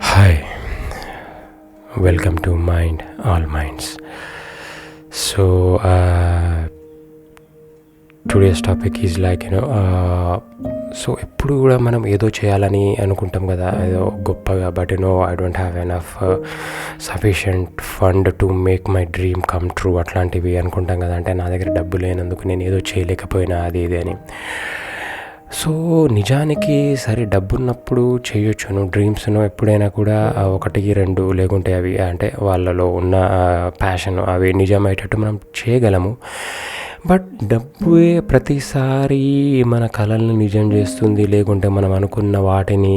Hi, welcome to Mind All Minds. So, uh, today's topic is like you know so ఎప్పుడు కూడా మనం ఏదో చేయాలని అనుకుంటాం కదా. ఏదో గొప్పగా but no I don't have enough sufficient fund to make my dream come true అట్లాంటివి అనుకుంటాం కదా. అంటే నా దగ్గర డబ్బు లేనందుకు నేను ఏదో చేయలేకపోయినా అది ఇది అని. సో నిజానికి సరే డబ్బున్నప్పుడు చేయొచ్చును. డ్రీమ్స్ను ఎప్పుడైనా కూడా ఒకటి ఒకటికి రెండు లేకుంటే అవి అంటే వాళ్ళలో ఉన్న ప్యాషన్ అవి నిజమయ్యేటట్టు మనం చేయగలము. బట్ డబ్బే ప్రతిసారి మన కళల్ని నిజం చేస్తుంది లేకుంటే మనం అనుకున్న వాటిని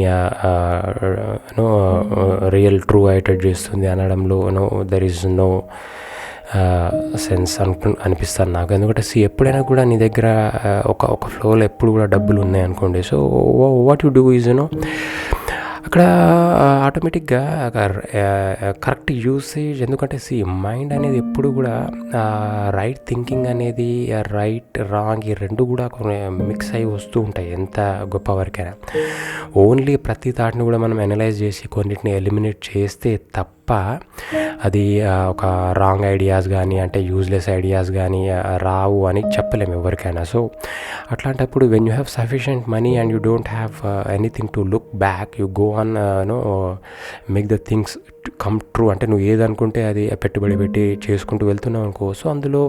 రియల్ ట్రూ అయ్యేటట్టు చేస్తుంది అనడంలో no there is no sense అనుకు అనిపిస్తాను నాకు. ఎందుకంటే సి ఎప్పుడైనా కూడా నీ దగ్గర ఒక ఒక ఫ్లోలో ఎప్పుడు కూడా డబ్బులు ఉన్నాయి అనుకోండి. So what you do is no అక్కడ ఆటోమేటిక్గా కరెక్ట్ యూసేజ్ ఎందుకంటే సి మైండ్ అనేది ఎప్పుడు కూడా రైట్ థింకింగ్ అనేది రైట్ రాంగ్ ఈ రెండు కూడా మిక్స్ అయి వస్తూ ఉంటాయి ఎంత గొప్ప వరకైనా. ఓన్లీ ప్రతి థాట్ని కూడా మనం అనలైజ్ చేసి కొన్నిటిని ఎలిమినేట్ చేస్తే తప్ప తప్ప అది ఒక రాంగ్ ఐడియాస్ కానీ అంటే యూజ్లెస్ ఐడియాస్ కానీ రావు అని చెప్పలేము ఎవరికైనా. సో అట్లాంటప్పుడు when you have sufficient money and you don't have anything to look back you go on no make the things come true అంటే నువ్వు ఏదనుకుంటే అది పెట్టుబడి పెట్టి చేసుకుంటూ వెళ్తున్నావు అనుకో. సో అందులో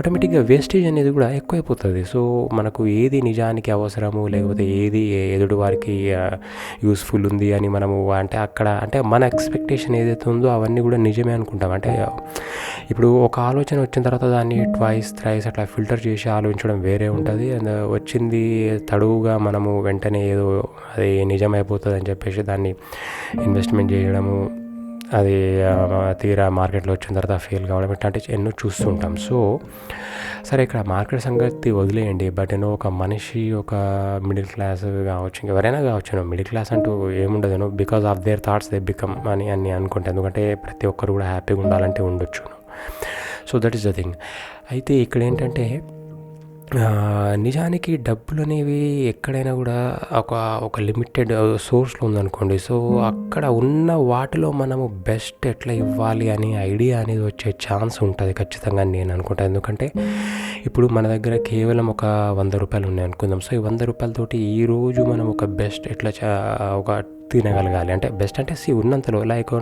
ఆటోమేటిక్గా వేస్టేజ్ అనేది కూడా ఎక్కువైపోతుంది. సో మనకు ఏది నిజానికి అవసరము లేకపోతే ఏది ఎదుటి వారికి యూస్ఫుల్ ఉంది అని మనము అంటే అక్కడ అంటే మన ఎక్స్పెక్టేషన్ ఏదైతే ఉందో అవన్నీ కూడా నిజమే అనుకుంటాం. అంటే ఇప్పుడు ఒక ఆలోచన వచ్చిన తర్వాత దాన్ని ట్వైస్ థ్రైస్ అట్లా ఫిల్టర్ చేసి ఆలోచించడం వేరే ఉంటుంది. అండ్ వచ్చింది తడువుగా మనము వెంటనే ఏదో అది నిజమైపోతుంది అని చెప్పేసి దాన్ని ఇన్వెస్ట్మెంట్ చేయడము అది తీరా మార్కెట్లో వచ్చిన తర్వాత ఫెయిల్ కావడం ఇట్లాంటి ఎన్నో చూస్తుంటాం. సో సరే ఇక్కడ మార్కెట్ సంగతి వదిలేయండి. బట్ నేను ఒక మనిషి ఒక మిడిల్ క్లాస్ కావచ్చు ఎవరైనా కావచ్చు మిడిల్ క్లాస్ అంటూ ఏముండదు. No because of their thoughts they become అని అని అనుకుంటా. ఎందుకంటే ప్రతి ఒక్కరు కూడా హ్యాపీగా ఉండాలంటే ఉండొచ్చు. So that is the thing అయితే ఇక్కడ ఏంటంటే నిజానికి డబ్బులు అనేవి ఎక్కడైనా కూడా ఒక ఒక లిమిటెడ్ సోర్స్లో ఉందనుకోండి. సో అక్కడ ఉన్న వాటిలో మనము బెస్ట్ ఎట్లా ఇవ్వాలి అనే ఐడియా అనేది వచ్చే ఛాన్స్ ఉంటుంది ఖచ్చితంగా నేను అనుకుంటాను ఎందుకంటే ఇప్పుడు మన దగ్గర కేవలం ఒక వంద రూపాయలు ఉన్నాయి అనుకుందాం. సో ఈ వంద రూపాయలతోటి ఈ రోజు మనం ఒక బెస్ట్ ఎట్లా చా- ఒక తినగలగాలి. అంటే బెస్ట్ అంటే సి ఉన్నంతలో లైక్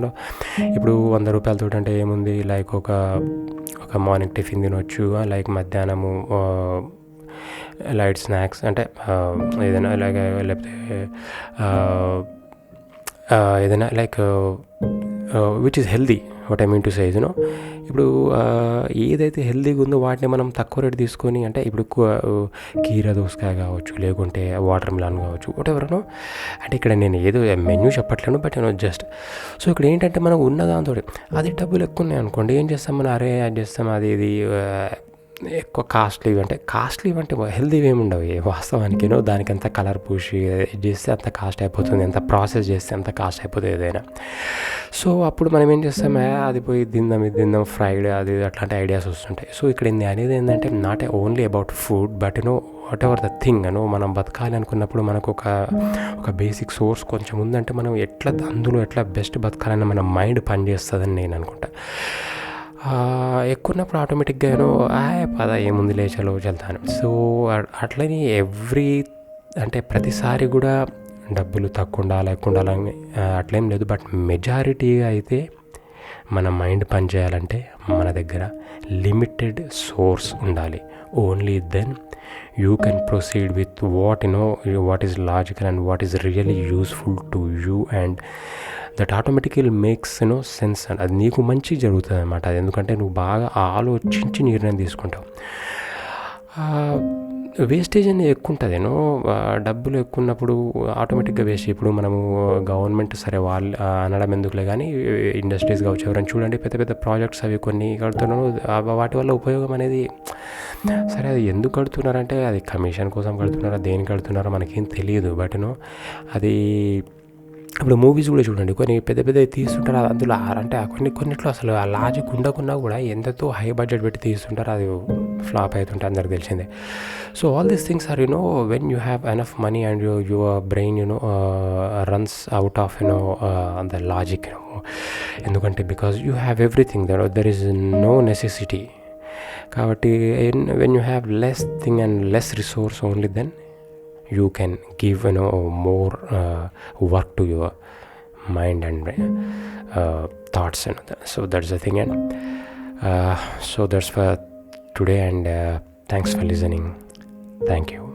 ఇప్పుడు వంద రూపాయలతో అంటే ఏముంది? లైక్ ఒక ఒక మార్నింగ్ టిఫిన్ తినొచ్చు లైక్ మధ్యాహ్నము లైట్ స్నాక్స్ అంటే ఏదైనా లైక్ లేకపోతే ఏదైనా like which is healthy what I mean to size no ఇప్పుడు uh, ఏదైతే హెల్దీగా ఉందో వాటిని మనం తక్కువ రేటు తీసుకొని అంటే ఇప్పుడు కీరా uh, కీర దోసకాయ కావచ్చు లేకుంటే వాటర్ మిలాన్ కావచ్చు వాట్ ఎవరనో అంటే ఇక్కడ నేను ఏదో మెన్యూ చెప్పట్లేను బట్ నేను జస్ట్ సో ఇక్కడ ఏంటంటే మనం ఉన్న దాంతో అది డబ్బులు ఎక్కువ ఉన్నాయి అనుకోండి ఏం చేస్తాం మనం? అరే అది చేస్తాం అది ఇది uh, ఎక్కువ కాస్ట్లీవి అంటే కాస్ట్లీవి అంటే హెల్దీవి ఏమి ఉండవు. ఏ వాస్తవానికి దానికి ఎంత కలర్ పూసి చేస్తే అంత కాస్ట్ అయిపోతుంది ఎంత ప్రాసెస్ చేస్తే అంత కాస్ట్ అయిపోతుంది ఏదైనా. సో అప్పుడు మనం ఏం చేస్తాం అది పోయి తిందాం ఇది తిందాం ఫ్రైడ్ అది అట్లాంటి ఐడియాస్ వస్తుంటాయి. సో ఇక్కడ అనేది ఏంటంటే not only about food but no whatever the thing అను మనం బతకాలి అనుకున్నప్పుడు మనకు ఒక ఒక బేసిక్ సోర్స్ కొంచెం ఉందంటే మనం ఎట్లా అందులో ఎట్లా బెస్ట్ బతకాలన్న మన మైండ్ పనిచేస్తుందని నేను అనుకుంటా. ఉన్నప్పుడు ఆటోమేటిక్గా ఆ పద ఏముంది లేచలో వెళ్తాను. సో అట్లని ఎవ్రీ అంటే ప్రతిసారి కూడా డబ్బులు తక్కువ ఉండాలి ఎక్కువ ఉండాలని అట్లేం లేదు. బట్ మెజారిటీగా అయితే మన మైండ్ పనిచేయాలంటే మన దగ్గర లిమిటెడ్ సోర్స్ ఉండాలి. Only then you can proceed with what you know what is logical and what is really useful to you and that automatically makes no sense and అది నీకు మంచి జరుగుతుంది అనమాట అది ఎందుకంటే నువ్వు బాగా ఆలోచించి నిర్ణయం తీసుకుంటావు. వేస్టేజ్ అనేది ఎక్కువ ఉంటుంది నో డబ్బులు ఎక్కువ ఉన్నప్పుడు ఆటోమేటిక్గా వేస్ట్. ఇప్పుడు మనము గవర్నమెంట్ సరే వాళ్ళు అనడం ఎందుకులే కానీ ఇండస్ట్రీస్ కావచ్చు ఎవరైనా చూడండి పెద్ద పెద్ద ప్రాజెక్ట్స్ అవి కొన్ని కడుతున్నాను వాటి వల్ల ఉపయోగం అనేది సరే అది ఎందుకు కడుతున్నారంటే అది కమిషన్ కోసం కడుతున్నారా దేనికి కడుతున్నారో మనకేం తెలియదు. బట్ నో అది ఇప్పుడు మూవీస్ కూడా చూడండి కొన్ని పెద్ద పెద్ద తీస్తుంటారు అది అందులో అంటే కొన్ని కొన్నిట్లో అసలు ఆ లాజిక్ ఉండకున్నా కూడా ఎంతతో హై బడ్జెట్ పెట్టి తీస్తుంటారు అది ఫ్లాప్ అవుతుంటే అందరికి తెలిసిందే. So all these things are you know when you have enough money and you your brain you know runs out of you know the logic you know ఎందుకంటే because you have everything there there is no necessity కాబట్టి when you have less thing and less resource only then you can give you know more uh, work to your mind and uh, thoughts and that. so that's the thing and today and uh, thanks for listening. Thank you